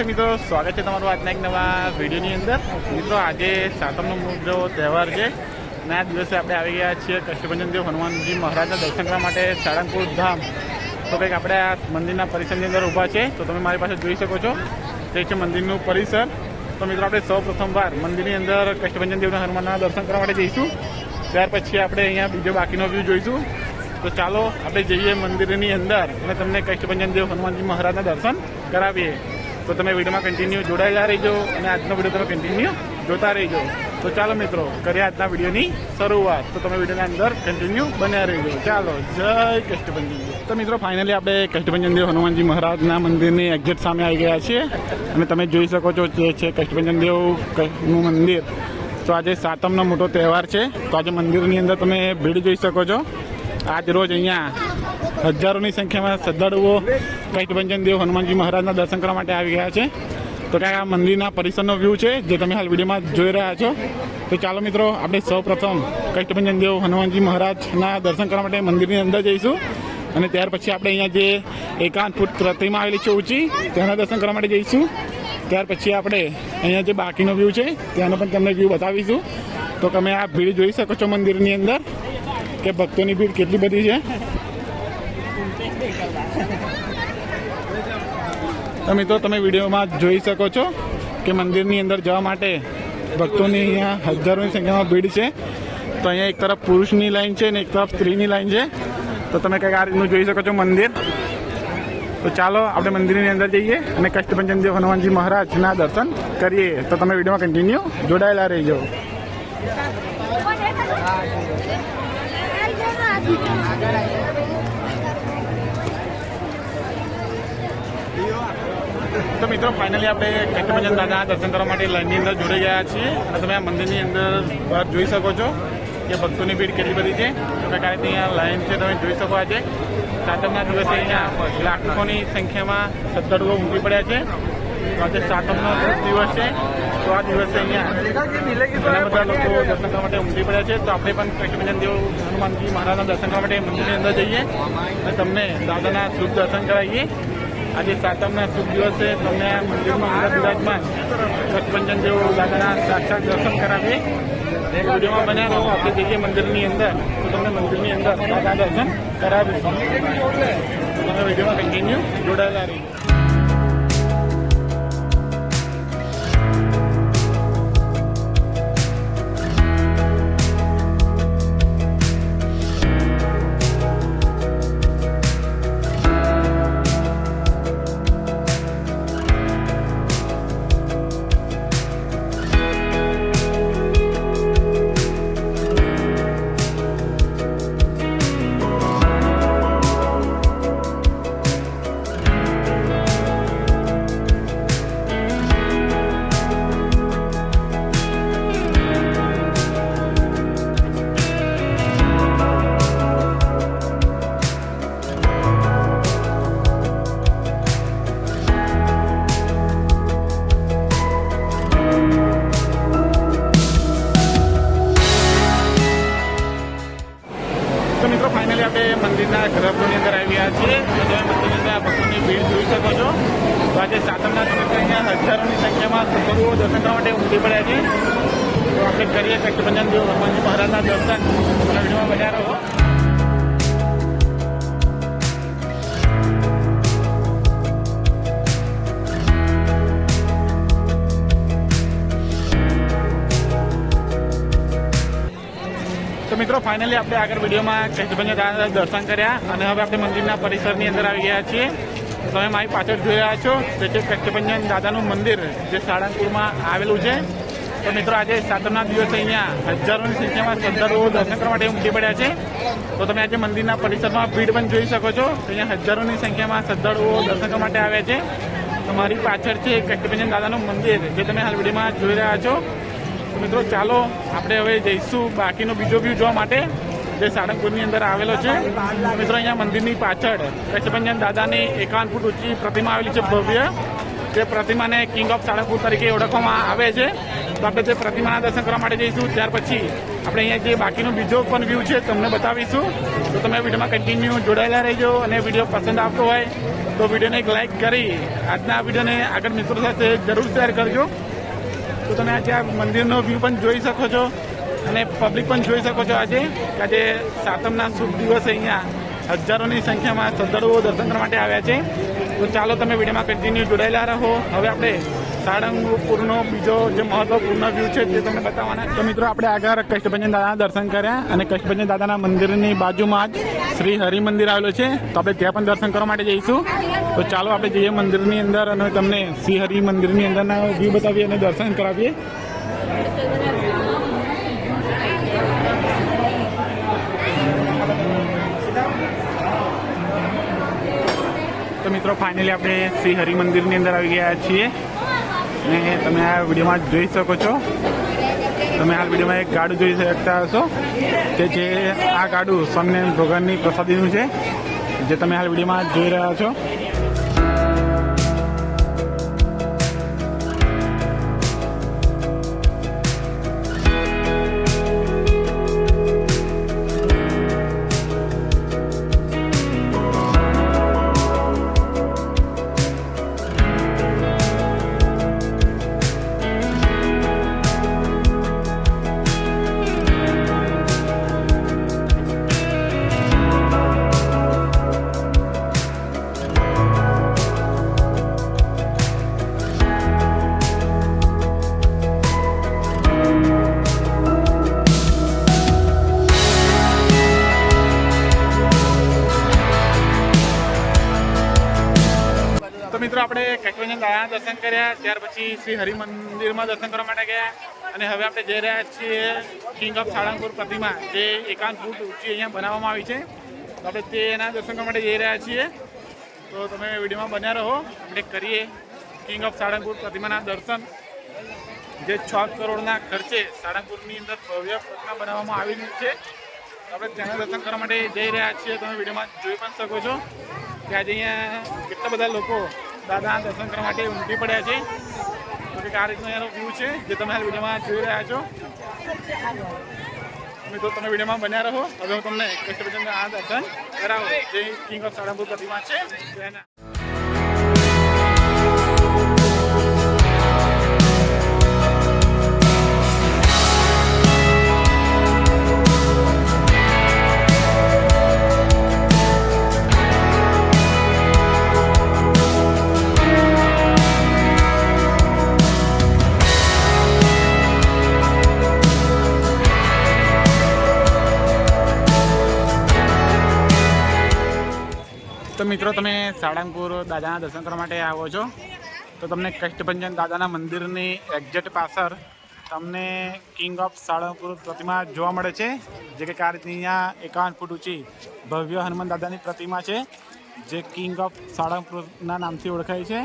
જય મિત્રો. સ્વાગત છે તમારું આજના એક નવા વિડીયોની અંદર. મિત્રો, આજે સાતમનો મુદ્દો તહેવાર છે અને આ દિવસે આપણે આવી ગયા છીએ કષ્ટભંજન દેવ હનુમાનજી મહારાજના દર્શન કરવા માટે સાળંગપુર ધામ. તો કંઈક આપણે આ મંદિરના પરિસરની અંદર ઊભા છે તો તમે મારી પાસે જોઈ શકો છો. તે છે મંદિરનું પરિસર. તો મિત્રો, આપણે સૌ પ્રથમવાર મંદિરની અંદર કષ્ટભંજન દેવના હનુમાનના દર્શન કરવા માટે જઈશું. ત્યાર પછી આપણે અહીંયા બીજો બાકીનો વ્યૂ જોઈશું. તો ચાલો, આપણે જઈએ મંદિરની અંદર અને તમને કષ્ટભંજન દેવ હનુમાનજી મહારાજના દર્શન કરાવીએ. તો તમે વિડીયોમાં કન્ટિન્યુ જોડાયેલા રહીજો અને આજનો વીડિયો તમે કન્ટિન્યુ જોતા રહીજો. તો ચાલો મિત્રો, કરીએ આજના વિડીયોની શરૂઆત. તો તમે વિડીયોના અંદર કન્ટિન્યુ બન્યા રહીજો. ચાલો, જય કષ્ટભંજન. તો મિત્રો ફાઇનલી આપણે કષ્ટભંજન દેવ હનુમાનજી મહારાજના મંદિરની એક્ઝેક્ટ સામે આવી ગયા છીએ. અને તમે જોઈ શકો છો જે છે કષ્ટભંજન દેવનું મંદિર. તો આજે સાતમનો મોટો તહેવાર છે. તો આજે મંદિરની અંદર તમે ભીડ જોઈ શકો છો. આજ રોજ અહીંયા હજારોની સંખ્યામાં શ્રદ્ધાળુઓ કૈટભંજન દેવ હનુમાનજી મહારાજના દર્શન કરવા માટે આવી ગયા છે. તો ક્યાંક આ મંદિરના પરિસરનો વ્યૂ છે, જે તમે હાલ વિડીયોમાં જોઈ રહ્યા છો. તો ચાલો મિત્રો, આપણે સૌ પ્રથમ કષ્ટભંજન દેવ હનુમાનજી મહારાજના દર્શન કરવા માટે મંદિરની અંદર જઈશું. અને ત્યાર પછી આપણે અહીંયા જે એકાંત ફૂટ પ્રતિમા આવેલી છે ઊંચી તેના દર્શન કરવા માટે જઈશું. ત્યાર પછી આપણે અહીંયા જે બાકીનો વ્યૂ છે, ત્યાંનો પણ તમને વ્યૂ બતાવીશું. તો તમે આ ભીડ જોઈ શકો છો મંદિરની અંદર, કે ભક્તોની ભીડ કેટલી બધી છે. તો મિત્રો, તમે વિડીયોમાં જોઈ શકો છો કે મંદિરની અંદર જવા માટે ભક્તોની અહીંયા હજારોની સંખ્યામાં ભીડ છે. તો અહીંયા એક તરફ પુરુષની લાઈન છે અને એક તરફ સ્ત્રીની લાઈન છે. તો તમે કંઈક આ રીતનું જોઈ શકો છો મંદિર. તો ચાલો, આપણે મંદિરની અંદર જઈએ અને કષ્ટભંજન દેવ હનુમાનજી મહારાજના દર્શન કરીએ. તો તમે વિડીયોમાં કન્ટિન્યુ જોડાયેલા રહીજો. તો મિત્રો ફાઇનલી આપણે કટભજન દાદા દર્શન કરવા માટે લાઈનની અંદર જોડાઈ ગયા છીએ. અને તમે આ મંદિરની અંદર બહાર જોઈ શકો છો કે ભક્તોની ભીડ કેટલી બધી છે. તમે કારણ અહીંયા લાઈન છે, તમે જોઈ શકો આજે. સાતમના દિવસે અહીંયા લાખોની સંખ્યામાં શ્રદ્ધાળુઓ ઉમટી પડ્યા છે. તો આજે સાતમનો દિવસ છે. તો આ દિવસે અહીંયા ઘણા બધા લોકો દર્શન કરવા માટે ઉમટી પડ્યા છે. તો આપણે પણ કૃષ્ણભંજન દેવ હનુમાનજી મહારાજના દર્શન કરવા માટે મંદિરની અંદર જઈએ અને તમને દાદાના શુભ દર્શન કરાવીએ. આજે સાતમના શુભ દિવસે તમને આ મંદિરમાં અંદર બિરાજમાન કચ્છભંજન જેવો દાદાના સાક્ષાત દર્શન કરાવીએ વિડીયોમાં બન્યા રહો આપણે જઈએ મંદિરની અંદર, તો તમને મંદિરની અંદર દાદા દર્શન કરાવીશું. તમે વિડીયોમાં કન્ટિન્યુ જોડાયેલા રહીએ આપણે મંદિરના ગર્ભગૃહની અંદર આવી ગયા છીએ. તમે મંદિરની અંદર ભક્તોની ભીડ જોઈ શકો છો. તો આજે સાતમના દિવસે અહીંયા હજારોની સંખ્યામાં શ્રદ્ધાળુઓ દર્શન કરવા માટે ઉમટી પડ્યા છે. તો આપણે કરીએ કષ્ટભંજન દેવ હનુમાનજી મહારાજના દર્શન. વિડીયોમાં બન્યા રહો. મિત્રો ફાઇનલી આપણે આગળ વિડીયોમાં કૃષ્ણભંજન દાદા દર્શન કર્યા અને હવે આપણે મંદિરના પરિસરની અંદર આવી ગયા છીએ. તમે મારી પાછળ જોઈ રહ્યા છો તે છે કષ્ટભંજન દાદાનું મંદિર જે સાળંગપુરમાં આવેલું છે. તો મિત્રો, આજે સાતમના દિવસે અહીંયા હજારોની સંખ્યામાં શ્રદ્ધાળુઓ દર્શન કરવા માટે ઉમટી પડ્યા છે. તો તમે આજે મંદિરના પરિસરમાં ભીડ પણ જોઈ શકો છો. અહીંયા હજારોની સંખ્યામાં શ્રદ્ધાળુઓ દર્શન કરવા માટે આવ્યા છે. તો મારી પાછળ છે કષ્ટભંજન દાદાનું મંદિર, જે તમે હાલ વિડીયોમાં જોઈ રહ્યા છો. મિત્રો, ચાલો આપણે હવે જઈશું બાકીનો બીજો વ્યૂ જોવા માટે, જે સાળંગપુરની અંદર આવેલો છે. મિત્રો, અહીંયા મંદિરની પાછળ કચ્છભંજન દાદાની એકાવન ફૂટ ઊંચી પ્રતિમા આવેલી છે ભવ્ય તે પ્રતિમાને કિંગ ઓફ સાળંગપુર તરીકે ઓળખવામાં આવે છે. તો આપણે તે પ્રતિમાના દર્શન કરવા માટે જઈશું, ત્યાર પછી આપણે અહીંયા જે બાકીનો બીજો પણ વ્યૂ છે, તમને બતાવીશું. તો તમે વિડીયોમાં કન્ટિન્યુ જોડાયેલા રહેજો અને વીડિયો પસંદ આવતો હોય, તો વિડીયોને એક લાઇક કરી આજના વિડીયોને આગળ મિત્રો સાથે જરૂર શેર કરજો. તો તમે આજે આ મંદિરનો વ્યૂ પણ જોઈ શકો છો અને પબ્લિક પણ જોઈ શકો છો આજે, કે આજે સાતમના શુભ દિવસે અહીંયા હજારોની સંખ્યામાં શ્રદ્ધાળુઓ દર્શન કરવા માટે આવ્યા છે. તો ચાલો તમે વિડીયોમાં કન્ટિન્યુ જોડાયેલા રહો. હવે આપણે સાળંગપુરનો બીજો જે મહત્વપૂર્ણ વ્યૂ છે તે તમને બતાવવાના તો મિત્રો આપણે આગળ કષ્ટભંજન દાદાના દર્શન કર્યા અને કષ્ટભંજન દાદાના મંદિરની બાજુમાં જ શ્રી હરિ મંદિર આવેલું છે. તો આપણે ત્યાં પણ દર્શન કરવા માટે જઈશું. તો ચાલો આપણે જઈએ મંદિરની અંદર અને તમને શ્રી હરિ મંદિરની અંદરના વ્યૂ બતાવીએ અને દર્શન કરાવીએ. તો મિત્રો ફાઇનલી આપણે શ્રી હરિ મંદિરની અંદર આવી ગયા છીએ. અને તમે આ વિડીયોમાં જોઈ શકો છો. તમે આ વિડીયોમાં એક ગાડું જોઈ શકતા હશો કે જે આ ગાડું સ્વામિનારાયણ ભગવાનની પ્રસાદીનું છે, જે તમે હાલ વિડીયોમાં જોઈ રહ્યા છો. દાદાના દર્શન કર્યા, ત્યાર પછી શ્રી હરિમંદિરમાં દર્શન કરવા માટે ગયા. અને હવે આપણે જઈ રહ્યા છીએ કિંગ ઓફ સાળંગપુર પ્રતિમા, જે એકાંત ફૂટ ઊંચી અહીંયા બનાવવામાં આવી છે. તો આપણે તેના દર્શન કરવા માટે જઈ રહ્યા છીએ. તો તમે વિડીયોમાં બન્યા રહો. આપણે કરીએ કિંગ ઓફ સાળંગપુર પ્રતિમાના દર્શન. જે છ કરોડના ખર્ચે સાળંગપુરની અંદર ભવ્ય પ્રતિમા બનાવવામાં આવી છે. આપણે તેના દર્શન કરવા માટે જઈ રહ્યા છીએ. તમે વિડીયોમાં જોઈ પણ શકો છો કે આજે અહીંયા કેટલા બધા લોકો દાદાના દર્શન કરવા માટે ઉમટી પડ્યા છે. તો કે આ રીતનો એનો વ્યૂ છે જે તમે હાલ વિડીયોમાં જોઈ રહ્યા છો. મિત્રો, તમે વિડીયોમાં બન્યા રહો. હવે હું તમને કષ્ટભજનના આ દર્શન કરાવું. જે કિંગ ઓફ સાળંગપુર પ્રતિમા છે. તેના તો મિત્રો, તમે સાળંગપુર દાદાના દર્શન કરવા માટે આવો છો. તો તમને કષ્ટભંજન દાદાના મંદિરની એક્ઝેક્ટ પાછળ તમને કિંગ ઓફ સાળંગપુર પ્રતિમા જોવા મળે છે. જે કે આ અહીંયા એકાવન ફૂટ ઊંચી ભવ્ય હનુમાન દાદાની પ્રતિમા છે, જે કિંગ ઓફ સાળંગપુરના નામથી ઓળખાય છે.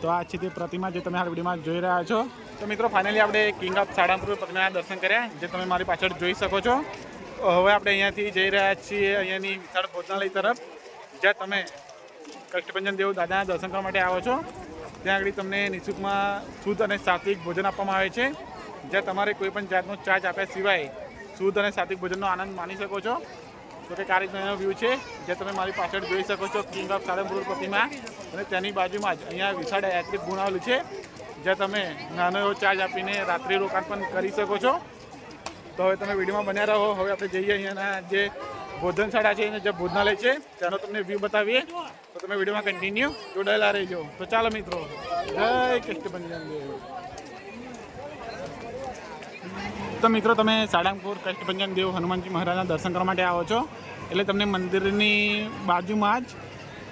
તો આ છે તે પ્રતિમા જે તમે હાલ વિડીયોમાં જોઈ રહ્યા છો. તો મિત્રો ફાઇનલી આપણે કિંગ ઓફ સાળંગપુર પ્રતિમાના દર્શન કર્યા, જે તમે મારી પાછળ જોઈ શકો છો. હવે આપણે અહીંયાથી જઈ રહ્યા છીએ અહીંયાની વિશાળ ભોજનાલય તરફ. જ્યાં તમે કષ્ટભંજન દેવ દાદાના દર્શન કરવા માટે આવો છો, ત્યાં આગળ તમને નિઃશુલ્કમાં શુદ્ધ અને સાત્વિક ભોજન આપવામાં આવે છે. જ્યાં તમારે કોઈ પણ જાતનો ચાર્જ આપ્યા સિવાય શુદ્ધ અને સાત્વિક ભોજનનો આનંદ માણી શકો છો. તો કે આ એનો વ્યૂ છે. જે તમે મારી પાછળ જોઈ શકો છો કિંગ ઓફ સાળંગપુર પ્રતિમા. અને તેની બાજુમાં જ અહીંયા વિશાળ યાત્રિક ગુણ આવેલું છે. જ્યાં તમે નાનો એવો ચાર્જ આપીને રાત્રિ રોકાણ પણ કરી શકો છો. તો હવે તમે વિડીયોમાં બન્યા રહો. હવે આપણે જઈએ અહીંયાના જે ભોજનશાળા છે અને જે ભોજનાલય છે ત્યાંનો તમને વ્યૂ બતાવીએ. તો તમે વિડીયોમાં કન્ટિન્યુ જોડાયેલા રહેજો. તો ચાલો મિત્રો, જય કષ્ટભંજન દેવ. તો મિત્રો, તમે સાળંગપુર કષ્ટભંજન દેવ હનુમાનજી મહારાજના દર્શન કરવા માટે આવો છો. એટલે તમને મંદિરની બાજુમાં જ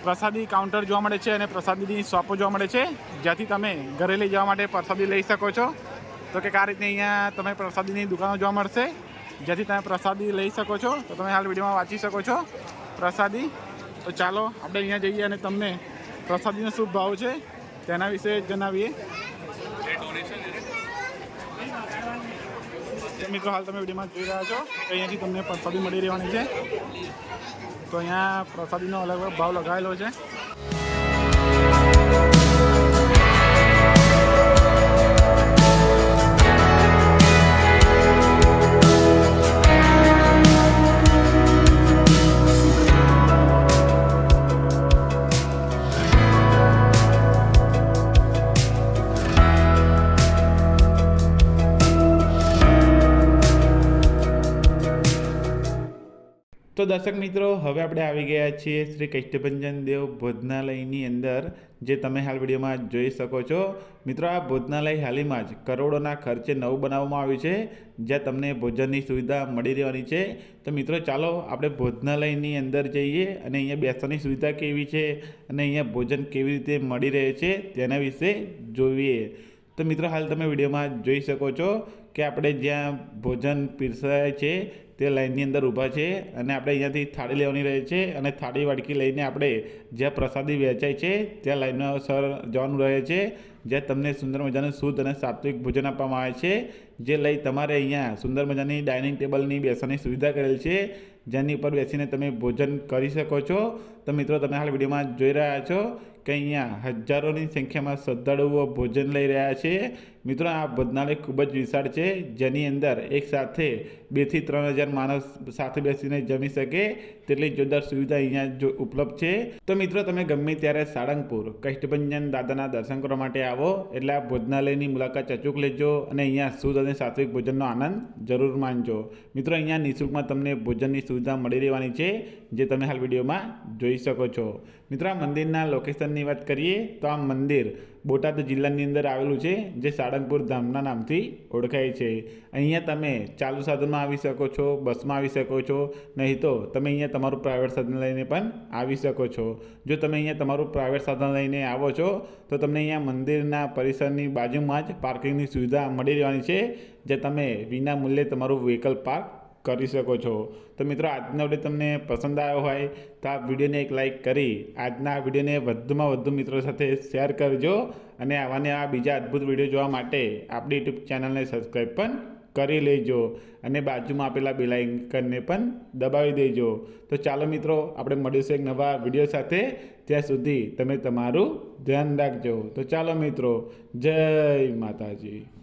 પ્રસાદી કાઉન્ટર જોવા મળે છે અને પ્રસાદીની શોપો જોવા મળે છે. જ્યાંથી તમે ઘરે લઈ જવા માટે પ્રસાદી લઈ શકો છો. તો કે આ રીતે અહીંયા તમે પ્રસાદીની દુકાનો જોવા મળશે. જ્યાંથી તમે પ્રસાદી લઈ શકો છો. તો તમે હાલ વિડીયોમાં વાંચી શકો છો પ્રસાદી. તો ચાલો, આપણે અહીંયા જઈએ અને તમને પ્રસાદીનો શું ભાવ છે તેના વિશે જણાવીએ. તો મિત્રો, હાલ તમે વિડીયોમાં જોઈ રહ્યા છો કે અહીંયાથી તમને પ્રસાદી મળી રહેવાની છે. તો અહીંયા પ્રસાદીનો અલગ અલગ ભાવ લગાવેલો છે. તો દર્શક મિત્રો, હવે આપણે આવી ગયા છીએ શ્રી કષ્ટભંજન દેવ ભોજનાલયની અંદર, જે તમે હાલ વિડીયોમાં જોઈ શકો છો. મિત્રો, આ ભોજનાલય હાલમાં જ કરોડોના ખર્ચે નવું બનાવવામાં આવ્યું છે, જ્યાં તમને ભોજનની સુવિધા મળી રહેવાની છે. તો મિત્રો, ચાલો આપણે ભોજનાલયની અંદર જઈએ અને અહીંયા બેસવાની સુવિધા કેવી છે અને અહીંયા ભોજન કેવી રીતે મળી રહે છે તેના વિશે જોઈએ. તો મિત્રો, હાલ તમે વિડીયોમાં જોઈ શકો છો કે આપણે જ્યાં ભોજન પીરસાય છે તે લાઇનની અંદર ઊભા છે અને આપણે અહીંયાથી થાળી લેવાની રહે છે અને થાળી વાડકી લઈને આપણે જ્યાં પ્રસાદી વેચાય છે, ત્યાં લાઇનમાં સર જવાનું રહે છે, જ્યાં તમને સુંદર મજાનું શુદ્ધ અને સાત્વિક ભોજન આપવામાં આવે છે, જે લઈ તમારે અહીંયા સુંદર મજાની ડાઇનિંગ ટેબલની બેસવાની સુવિધા કરેલ છે જેની ઉપર બેસીને તમે ભોજન કરી શકો છો. તો મિત્રો, તમે હાલ વિડીયોમાં જોઈ રહ્યા છો કે અહીંયા હજારોની સંખ્યામાં શ્રદ્ધાળુઓ ભોજન લઈ રહ્યા છે. મિત્રો, આ ભોજનાલય ખૂબ જ વિશાળ છે, જેની અંદર એક સાથે બેથી ત્રણ હજાર માણસ સાથે બેસીને જમી શકે તેટલી જોરદાર સુવિધા અહીંયા જો ઉપલબ્ધ છે. તો મિત્રો, તમે ગમે ત્યારે સાળંગપુર, કષ્ટભંજન દાદાના દર્શન કરવા માટે આવો, એટલે આ ભોજનાલયની મુલાકાત અચૂક લેજો અને અહીંયા શુદ્ધ અને સાત્વિક ભોજનનો આનંદ જરૂર માનજો મિત્રો, અહીંયા નિઃશુલ્કમાં તમને ભોજનની સુવિધા મળી રહેવાની છે, જે તમે હાલ વિડીયોમાં જોઈ શકો છો. મિત્રો મંદિરના લોકેશનની વાત કરીએ, તો આ મંદિર બોટાદ જિલ્લાની અંદર આવેલું છે, જે સાળંગપુર ધામના નામથી ઓળખાય છે. અહીંયા તમે ચાલુ સાધનમાં આવી શકો છો, બસમાં આવી શકો છો, નહીં તો તમે અહીંયા તમારું પ્રાઇવેટ સાધન લઈને પણ આવી શકો છો. જો તમે અહીંયા તમારું પ્રાઇવેટ સાધન લઈને આવો છો, તો તમને અહીંયા મંદિરના પરિસરની બાજુમાં જ પાર્કિંગની સુવિધા મળી રહેવાની છે, જે તમે વિના મૂલ્યે તમારું વ્હીકલ પાર્ક કરી શકો છો. તો મિત્રો, આજનો વીડિયો તમને પસંદ આવ્યો હોય તો આ વિડીયોને એક લાઈક કરી, આજના આ વિડીયોને વધુમાં વધુ મિત્રો સાથે શેર કરજો અને આવાને આ બીજા અદ્ભુત વીડિયો જોવા માટે આપણી યુટ્યુબ ચેનલને સબસ્ક્રાઈબ પણ કરી લેજો અને બાજુમાં આપેલા બેલ પણ દબાવી દેજો. તો ચાલો મિત્રો, આપણે મળીશું એક નવા વીડિયો સાથે. ત્યાં સુધી તમે તમારું ધ્યાન રાખજો. તો ચાલો મિત્રો, જય માતાજી.